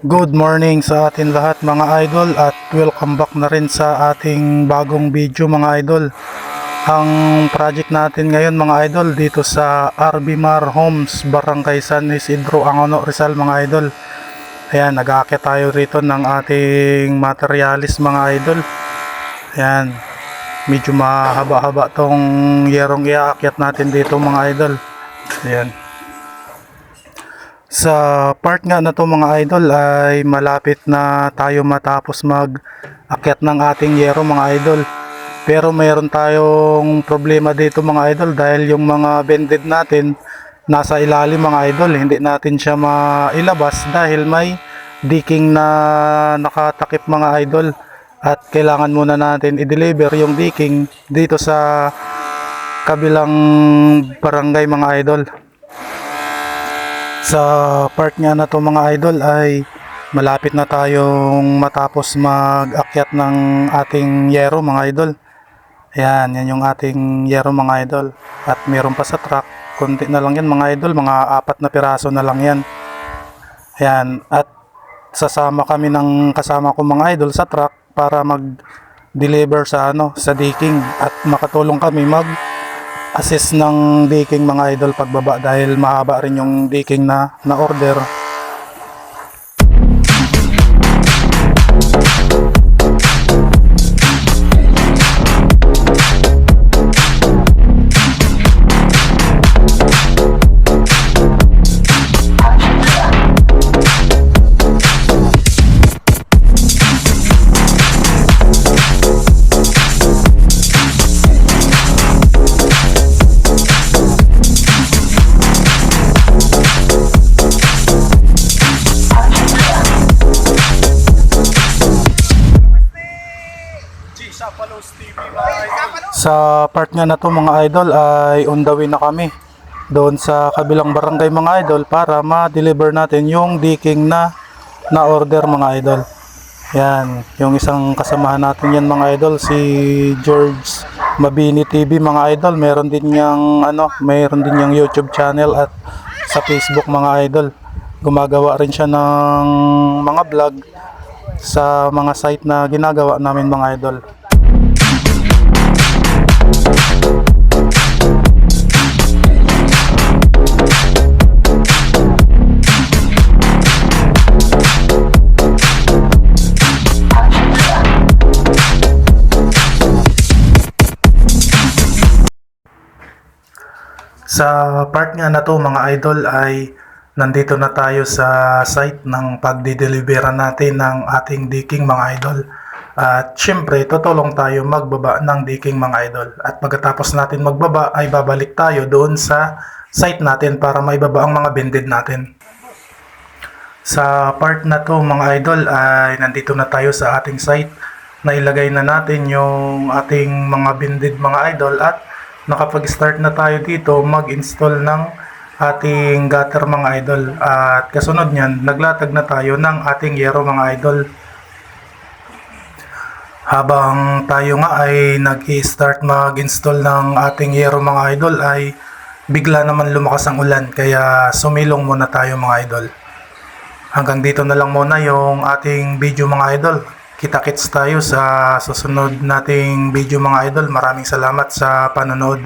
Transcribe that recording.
Good morning sa atin lahat mga idol at welcome back na rin sa ating bagong video mga idol. Ang project natin ngayon mga idol dito sa RB Mar Homes, Barangay San Isidro, Angono, Rizal mga idol. Ayan, nag-aakyat tayo rito ng ating materialis mga idol. Ayan, medyo mahaba-haba tong yerong iaakyat natin dito mga idol. Ayan. Sa part nga na to mga idol ay malapit na tayo matapos mag akyat ng ating yero mga idol. Pero mayroon tayong problema dito mga idol dahil yung mga bended natin nasa ilalim mga idol. Hindi natin siya mailabas dahil may diking na nakatakip mga idol. At kailangan muna natin i-deliver yung diking dito sa kabilang barangay mga idol sa part nga na to mga idol ay malapit na tayong matapos mag-akyat ng ating yero mga idol. Ayan, yan yung ating yero mga idol. At meron pa sa truck, konti na lang yan mga idol, mga apat na piraso na lang yan. Ayan, at sasama kami ng kasama ko mga idol sa truck para mag-deliver sa ano, sa diking at makatulong kami mag assist ng diking mga idol pagbaba dahil mahaba rin yung diking na na order. Sa part nga na to mga idol ay on the way na kami doon sa kabilang barangay mga idol para ma-deliver natin yung diking na na order mga idol. Yan, yung isang kasamahan natin yan mga idol si George Mabini TV mga idol. Meron din niyang ano, meron din niyang YouTube channel at sa Facebook mga idol. Gumagawa rin siya ng mga vlog sa mga site na ginagawa namin mga idol. Sa part nga na to mga idol ay nandito na tayo sa site ng pagdidelibera natin ng ating diking mga idol. At syempre tutulong tayo magbaba ng diking mga idol. At pagkatapos natin magbaba ay babalik tayo doon sa site natin para maibaba ang mga bended natin. Sa part na to mga idol ay nandito na tayo sa ating site. Nailagay na natin yung ating mga bended mga idol at nakapag-start na tayo dito mag-install ng ating gutter mga idol. At kasunod niyan, naglatag na tayo ng ating yero mga idol. Habang tayo nga ay nag-start mag-install ng ating yero mga idol ay bigla naman lumakas ang ulan kaya sumilong muna tayo mga idol. Hanggang dito na lang muna yung ating video mga idol. Kita-kits tayo sa susunod nating video mga idol. Maraming salamat sa panonood.